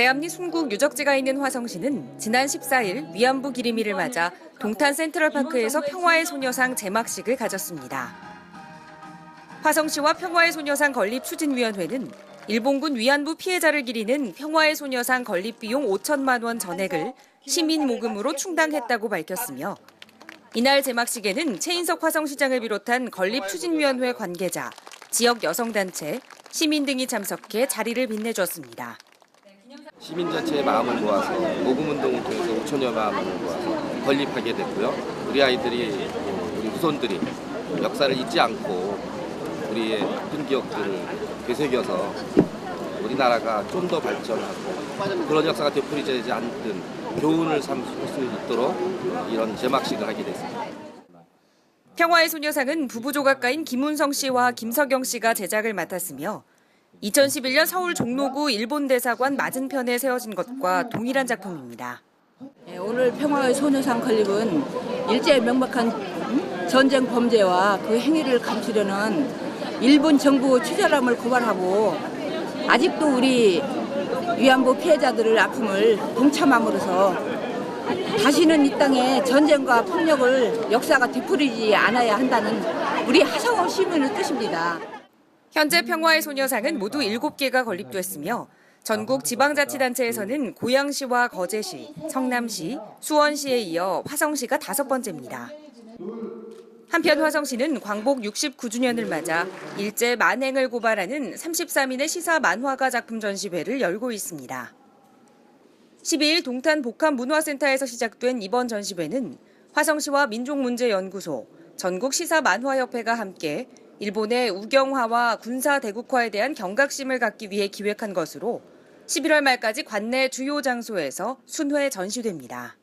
제암리 순국 유적지가 있는 화성시는 지난 14일 위안부 기림일을 맞아 동탄 센트럴파크에서 평화의 소녀상 제막식을 가졌습니다. 화성시와 평화의 소녀상 건립 추진위원회는 일본군 위안부 피해자를 기리는 평화의 소녀상 건립 비용 5천만 원 전액을 시민 모금으로 충당했다고 밝혔으며 이날 제막식에는 최인석 화성시장을 비롯한 건립 추진위원회 관계자, 지역 여성단체, 시민 등이 참석해 자리를 빛내줬습니다. 시민 전체의 마음을 모아서 모금 운동을 통해서 5천여 마음을 모아서 건립하게 됐고요. 우리 아이들이 우리 후손들이 역사를 잊지 않고 우리의 나쁜 기억들을 되새겨서 우리나라가 좀 더 발전하고 그런 역사가 되풀이되지 않든 교훈을 삼을 수 있도록 이런 제막식을 하게 됐습니다. 평화의 소녀상은 부부 조각가인 김운성 씨와 김석영 씨가 제작을 맡았으며 2011년 서울 종로구 일본 대사관 맞은편에 세워진 것과 동일한 작품입니다. 네, 오늘 평화의 소녀상 건립은 일제의 명백한 전쟁 범죄와 그 행위를 감추려는 일본 정부 추절함을 고발하고 아직도 우리 위안부 피해자들의 아픔을 동참함으로써 다시는 이 땅에 전쟁과 폭력을 역사가 되풀이지 않아야 한다는 우리 하성원 시민의 뜻입니다. 현재 평화의 소녀상은 모두 7개가 건립됐으며 전국 지방자치단체에서는 고양시와 거제시, 성남시, 수원시에 이어 화성시가 다섯 번째입니다. 한편 화성시는 광복 69주년을 맞아 일제 만행을 고발하는 33인의 시사 만화가 작품 전시회를 열고 있습니다. 12일 동탄 복합문화센터에서 시작된 이번 전시회는 화성시와 민족문제연구소, 전국시사만화협회가 함께 일본의 우경화와 군사 대국화에 대한 경각심을 갖기 위해 기획한 것으로 11월 말까지 관내 주요 장소에서 순회 전시됩니다.